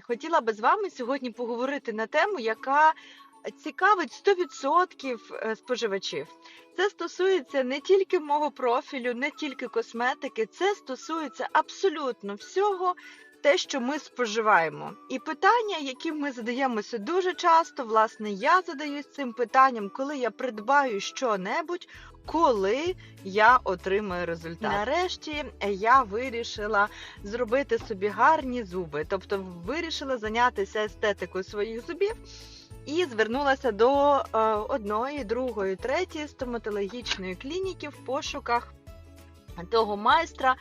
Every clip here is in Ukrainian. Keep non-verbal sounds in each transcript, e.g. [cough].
Хотіла би з вами сьогодні поговорити на тему, яка цікавить 100% е, споживачів. Це стосується не тільки мого профілю, не тільки косметики, це стосується абсолютно всього. Те, що ми споживаємо, і питання, які ми задаємося дуже часто, власне, я задаюсь цим питанням, коли я придбаю що-небудь, коли я отримаю результат. Нарешті е, я вирішила зробити собі гарні зуби, тобто вирішила зайнятися естетикою своїх зубів. І звернулася до е, одної, другої, третьої стоматологічної клініки в пошуках того майстра,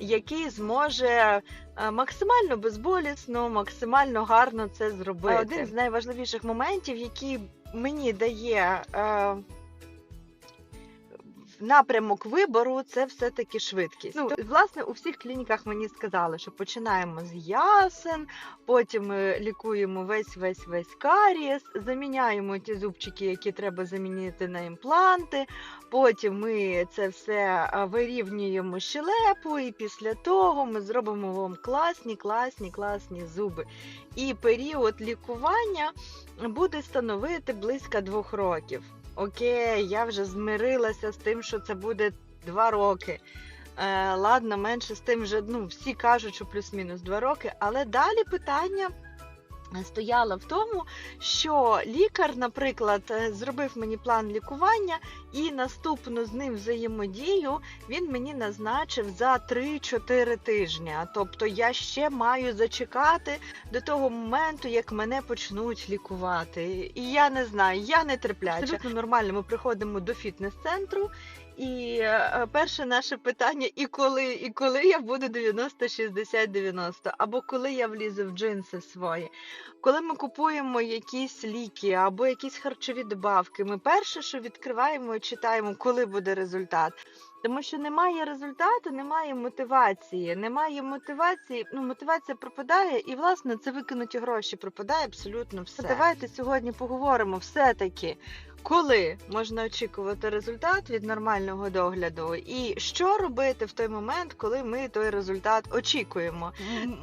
який зможе е, максимально безболісно, максимально гарно це зробити. Один з найважливіших моментів, який мені дає е, напрямок вибору, це все-таки швидкість. Ну, власне, у всіх клініках мені сказали, що починаємо з ясен, потім лікуємо весь весь весь карієс, заміняємо ті зубчики, які треба замінити на імпланти. Потім ми це все вирівнюємо щелепу, і після того ми зробимо вам класні, класні, класні зуби. І період лікування буде становити близько двох років. Окей, я вже змирилася з тим, що це буде два роки. Е, ладно, менше з тим вже ну, всі кажуть, що плюс-мінус два роки. Але далі питання стояло в тому, що лікар, наприклад, е, зробив мені план лікування, і наступну з ним взаємодію він мені назначив за 3-4 тижні. Тобто я ще маю зачекати до того моменту, як мене почнуть лікувати. І я не знаю, я не терпляча. Абсолютно нормально. Ми приходимо до фітнес-центру. І е, перше наше питання: і коли, і коли я буду 90, 60, 90, або коли я влізу в джинси свої. Коли ми купуємо якісь ліки або якісь харчові добавки, ми перше, що відкриваємо читаємо, коли буде результат. Тому що немає результату, немає мотивації. Немає мотивації, ну мотивація пропадає, і власне це викинуті гроші пропадає абсолютно все. Давайте сьогодні поговоримо все-таки, коли можна очікувати результат від нормального догляду, і що робити в той момент, коли ми той результат очікуємо.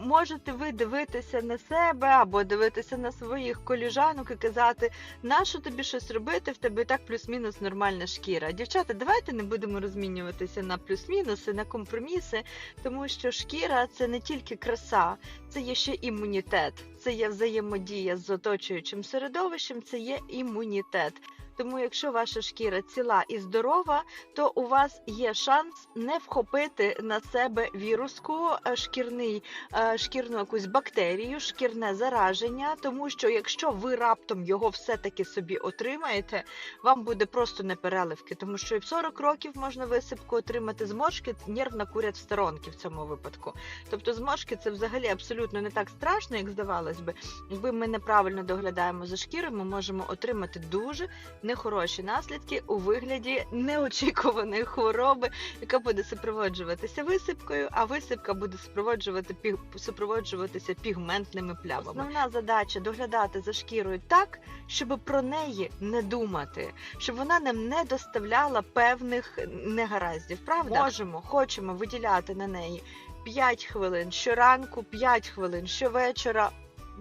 Можете ви дивитися на себе або дивитися на своїх коліжанок і казати, нащо тобі щось робити, в тебе і так плюс-мінус нормальна шкіра. Дівчата, давайте не будемо розмінюватися на плюс-мінуси, на компроміси, тому що шкіра це не тільки краса, це є ще імунітет, це є взаємодія з оточуючим середовищем, це є імунітет. Тому, якщо ваша шкіра ціла і здорова, то у вас є шанс не вхопити на себе віруску, е, шкірний, е, шкірну якусь бактерію, шкірне зараження. Тому що якщо ви раптом його все-таки собі отримаєте, вам буде просто непереливки, тому що і в 40 років можна висипку отримати зморшки, нервно курять в сторонки в цьому випадку. Тобто зморшки це взагалі абсолютно не так страшно, як здавалось би. Якби ми неправильно доглядаємо за шкірою, ми можемо отримати дуже нехороші наслідки у вигляді неочікуваної хвороби, яка буде супроводжуватися висипкою, а висипка буде супроводжувати піг... супроводжуватися пігментними плямами. Основна задача доглядати за шкірою так, щоб про неї не думати, щоб вона нам не доставляла певних негараздів. Правда, можемо, хочемо виділяти на неї 5 хвилин щоранку, 5 хвилин щовечора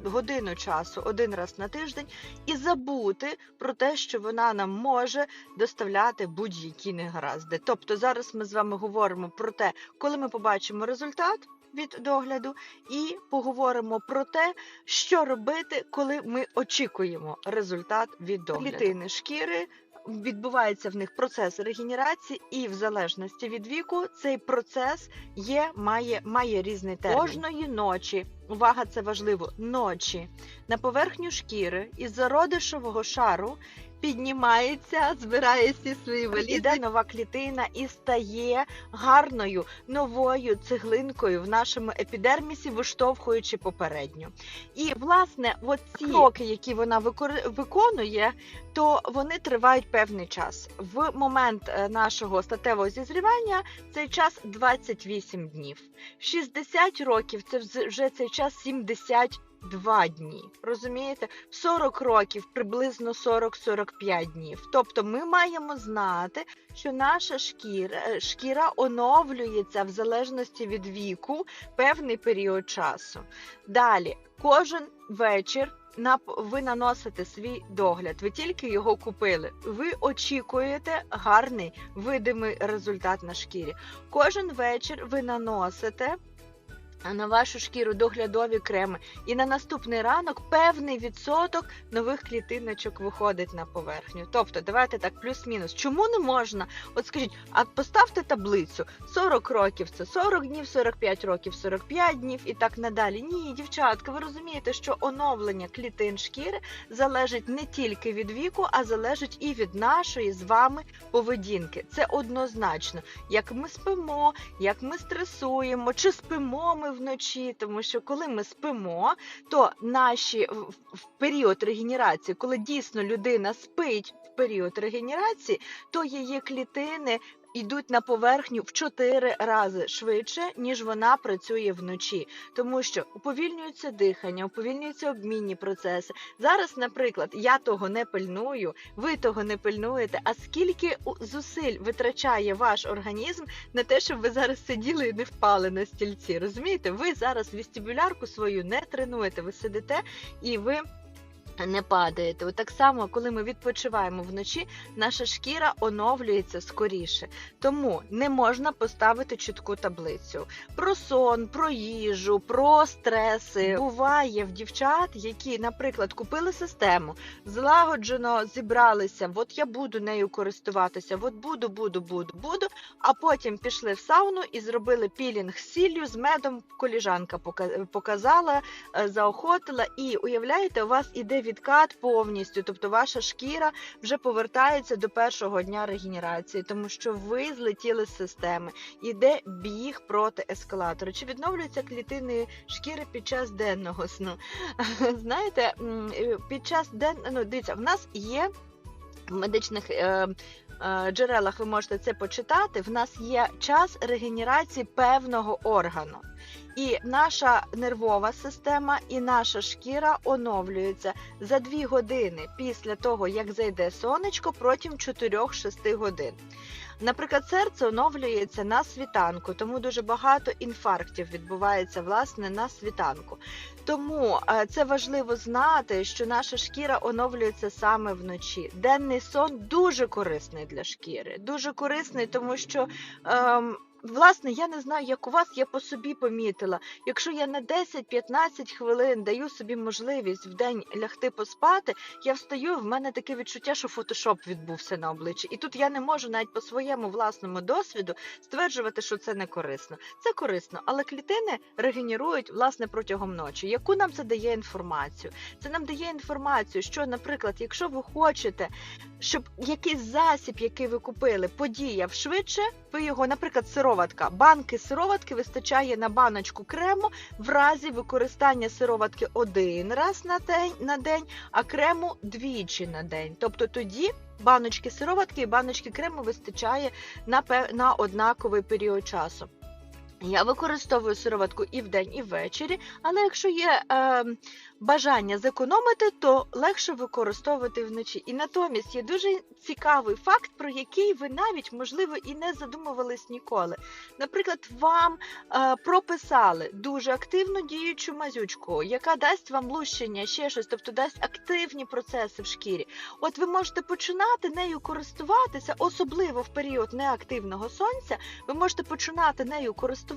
годину часу один раз на тиждень і забути про те, що вона нам може доставляти будь-які негаразди. Тобто зараз ми з вами говоримо про те, коли ми побачимо результат. Від догляду і поговоримо про те, що робити, коли ми очікуємо результат від догляду. Клітини шкіри відбувається в них процес регенерації, і в залежності від віку цей процес є, має, має різний термін. Кожної ночі. Увага, це важливо. Ночі на поверхню шкіри із зародишового шару піднімається, збирає всі свої валізи, іде нова клітина і стає гарною новою цеглинкою в нашому епідермісі, виштовхуючи попередню. І власне, от ці кроки, які вона виконує, то вони тривають певний час. В момент е, нашого статевого зізрівання цей час 28 днів. В 60 років це вже цей час 70 2 дні. Розумієте? В 40 років приблизно 40-45 днів. Тобто ми маємо знати, що наша шкіра, е, шкіра оновлюється в залежності від віку певний період часу. Далі, кожен вечір на ви наносите свій догляд, ви тільки його купили. Ви очікуєте гарний видимий результат на шкірі. Кожен вечір ви наносите на вашу шкіру доглядові креми, і на наступний ранок певний відсоток нових клітиночок виходить на поверхню. Тобто, давайте так, плюс-мінус. Чому не можна? От скажіть, а поставте таблицю: 40 років це 40 днів, 45 років 45 днів і так надалі. Ні, дівчатка, ви розумієте, що оновлення клітин шкіри залежить не тільки від віку, а залежить і від нашої з вами поведінки. Це однозначно. Як ми спимо, як ми стресуємо, чи спимо ми вночі, тому що коли ми спимо, то наші в, період регенерації, коли дійсно людина спить в період регенерації, то її клітини йдуть на поверхню в 4 рази швидше, ніж вона працює вночі, тому що уповільнюється дихання, уповільнюються обмінні процеси. Зараз, наприклад, я того не пильную, ви того не пильнуєте. А скільки зусиль витрачає ваш організм на те, щоб ви зараз сиділи і не впали на стільці? Розумієте? Ви зараз вестибулярку свою не тренуєте, ви сидите і ви. Не падаєте. От так само, коли ми відпочиваємо вночі, наша шкіра оновлюється скоріше. Тому не можна поставити чітку таблицю про сон, про їжу, про стреси. Буває в дівчат, які, наприклад, купили систему, злагоджено зібралися. От я буду нею користуватися, от буду, буду, буду, буду. А потім пішли в сауну і зробили пілінг з сіллю, з медом. Коліжанка показала, е, заохотила, і уявляєте, у вас іде відкат повністю, тобто ваша шкіра вже повертається до першого дня регенерації, тому що ви злетіли з системи. Іде біг проти ескалатора. Чи відновлюються клітини шкіри під час денного сну? [laughs] Знаєте, під час денного ну, дивіться, в нас є в медичних. Е... е, Джерелах ви можете це почитати. В нас є час регенерації певного органу. І наша нервова система і наша шкіра оновлюються за 2 години після того, як зайде сонечко протягом 4-6 годин. Наприклад, серце оновлюється на світанку, тому дуже багато інфарктів відбувається власне на світанку. Тому е, це важливо знати, що наша шкіра оновлюється саме вночі. Денний сон дуже корисний для шкіри, дуже корисний, тому що. Ем, Власне, я не знаю, як у вас, я по собі помітила. Якщо я на 10-15 хвилин даю собі можливість в день лягти поспати, я встаю, в мене таке відчуття, що фотошоп відбувся на обличчі. І тут я не можу навіть по своєму власному досвіду стверджувати, що це не корисно. Це корисно, але клітини регенерують власне протягом ночі. Яку нам це дає інформацію? Це нам дає інформацію, що, наприклад, якщо ви хочете, щоб якийсь засіб, який ви купили, подіяв швидше, ви його, наприклад, сироватка. Банки сироватки вистачає на баночку крему в разі використання сироватки один раз на день, на день, а крему двічі на день. Тобто тоді баночки сироватки і баночки крему вистачає на, на однаковий період часу. Я використовую сироватку і вдень, і ввечері, але якщо є е, бажання зекономити, то легше використовувати вночі. І натомість є дуже цікавий факт, про який ви навіть, можливо, і не задумувались ніколи. Наприклад, вам е, прописали дуже активну діючу мазючку, яка дасть вам лущення, ще щось, тобто дасть активні процеси в шкірі. От ви можете починати нею користуватися, особливо в період неактивного сонця, ви можете починати нею користуватися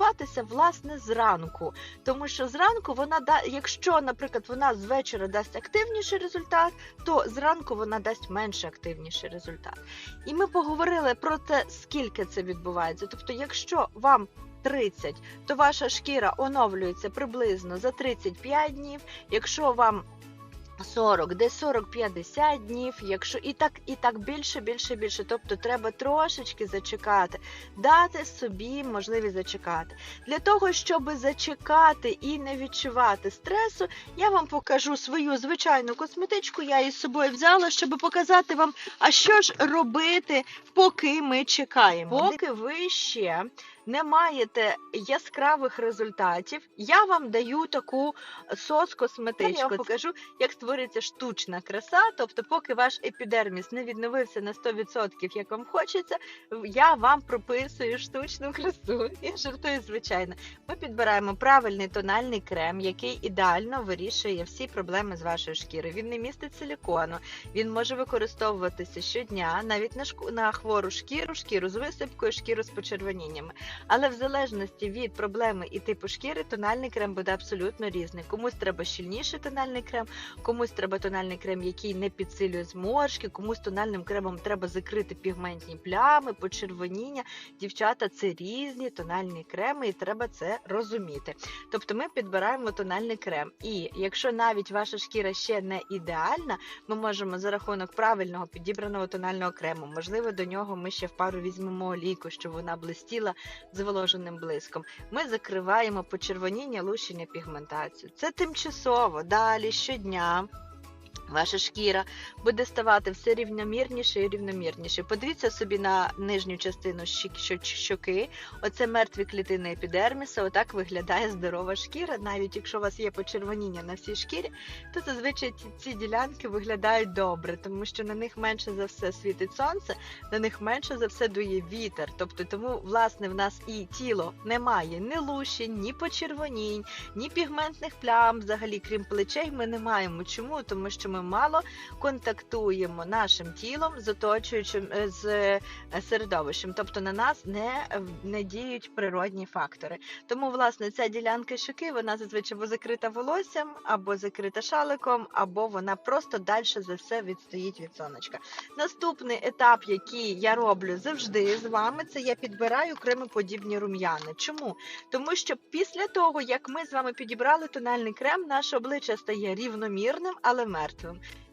власне зранку. Тому що зранку вона да, якщо, наприклад, вона з вечора дасть активніший результат, то зранку вона дасть менш активніший результат. І ми поговорили про те, скільки це відбувається. Тобто, якщо вам 30, то ваша шкіра оновлюється приблизно за 35 днів. Якщо вам 40, десь 40-50 днів, якщо і так, і так більше, більше, більше. Тобто треба трошечки зачекати, дати собі можливість зачекати. Для того, щоб зачекати і не відчувати стресу, я вам покажу свою звичайну косметичку. Я її з собою взяла, щоб показати вам, а що ж робити, поки ми чекаємо. Поки ви ще не маєте яскравих результатів, я вам даю таку сос-косметичку. Я вам покажу, як створюється штучна краса. Тобто, поки ваш епідерміс не відновився на 100%, як вам хочеться, я вам прописую штучну красу. Я жартую, звичайно. Ми підбираємо правильний тональний крем, який ідеально вирішує всі проблеми з вашою шкірою. Він не містить силікону, він може використовуватися щодня, навіть на хвору шкіру, шкіру з висипкою, шкіру з почервоніннями. Але в залежності від проблеми і типу шкіри, тональний крем буде абсолютно різний. Комусь треба щільніший тональний крем, комусь треба тональний крем, який не підсилює зморшки, комусь тональним кремом треба закрити пігментні плями, почервоніння. Дівчата, це різні тональні креми, і треба це розуміти. Тобто ми підбираємо тональний крем. І якщо навіть ваша шкіра ще не ідеальна, ми можемо за рахунок правильного підібраного тонального крему, можливо, до нього ми ще в пару візьмемо олійку, щоб вона блистіла зволоженим блиском. Ми закриваємо почервоніння, лущення, пігментацію. Це тимчасово, далі щодня. Ваша шкіра буде ставати все рівномірніше і рівномірніше. Подивіться собі на нижню частину щоки. Оце мертві клітини епідерміса. Отак виглядає здорова шкіра. Навіть якщо у вас є почервоніння на всій шкірі, то зазвичай ці, ділянки виглядають добре, тому що на них менше за все світить сонце, на них менше за все дує вітер. Тобто, тому власне в нас і тіло немає ні лущень, ні почервонінь, ні пігментних плям. Взагалі, крім плечей, ми не маємо. Чому? Тому що ми мало контактуємо нашим тілом з оточуючим е, з е, середовищем, тобто на нас не, не діють природні фактори. Тому, власне, ця ділянка щоки, вона зазвичай або закрита волоссям, або закрита шаликом, або вона просто далі за все відстоїть від сонечка. Наступний етап, який я роблю завжди з вами, це я підбираю кремоподібні рум'яни. Чому? Тому що після того, як ми з вами підібрали тональний крем, наше обличчя стає рівномірним, але мертвим.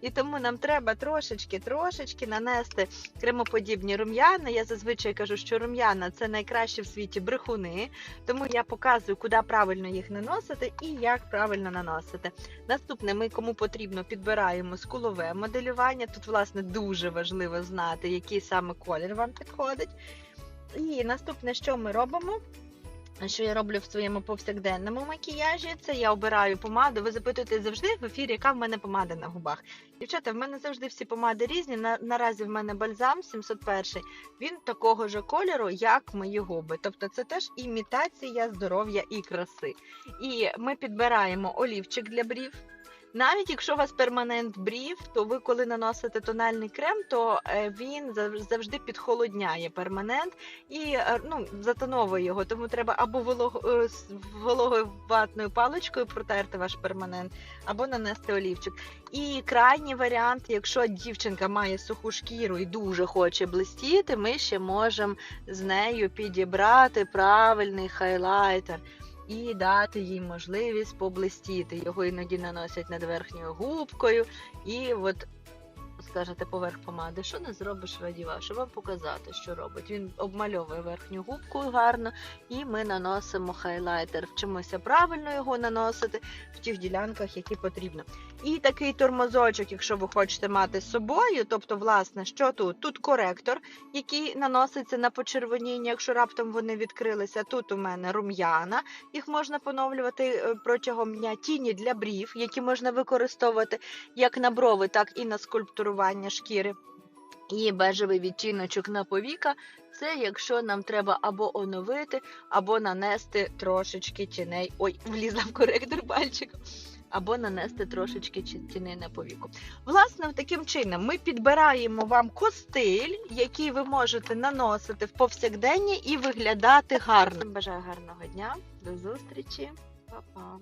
І тому нам треба трошечки, трошечки нанести кремоподібні рум'яна. Я зазвичай кажу, що рум'яна це найкращі в світі брехуни, тому я показую, куди правильно їх наносити і як правильно наносити. Наступне, ми кому потрібно підбираємо скулове моделювання. Тут, власне, дуже важливо знати, який саме колір вам підходить. І наступне, що ми робимо? Що я роблю в своєму повсякденному макіяжі? Це я обираю помаду. Ви запитуєте завжди в ефірі, яка в мене помада на губах. Дівчата, в мене завжди всі помади різні. На, наразі в мене бальзам 701. Він такого ж кольору, як мої губи. Тобто це теж імітація здоров'я і краси. І ми підбираємо олівчик для брів. Навіть якщо у вас перманент брів, то ви коли наносите тональний крем, то е, він завжди підхолодняє перманент і е, ну, затоновує його. Тому треба або е, вологою ватною паличкою протерти ваш перманент, або нанести олівчик. І крайній варіант, якщо дівчинка має суху шкіру і дуже хоче блистіти, ми ще можемо з нею підібрати правильний хайлайтер і дати їй можливість поблистіти. Його іноді наносять над верхньою губкою, і от скажете поверх помади, що не зробиш радіва, щоб вам показати, що робить. Він обмальовує верхню губку гарно, і ми наносимо хайлайтер. Вчимося правильно його наносити в тих ділянках, які потрібно. І такий тормозочок, якщо ви хочете мати з собою, тобто, власне, що тут? Тут коректор, який наноситься на почервоніння, якщо раптом вони відкрилися. Тут у мене рум'яна, їх можна поновлювати е, протягом дня. Тіні для брів, які можна використовувати як на брови, так і на скульптурування шкіри. І бежевий відтіночок на повіка це якщо нам треба або оновити, або нанести трошечки тіней. Ой, влізла в коректор пальчиком. Або нанести трошечки на повіку. Власне, таким чином ми підбираємо вам костиль, який ви можете наносити в повсякденні і виглядати гарно. Бажаю гарного дня, до зустрічі, Па-па.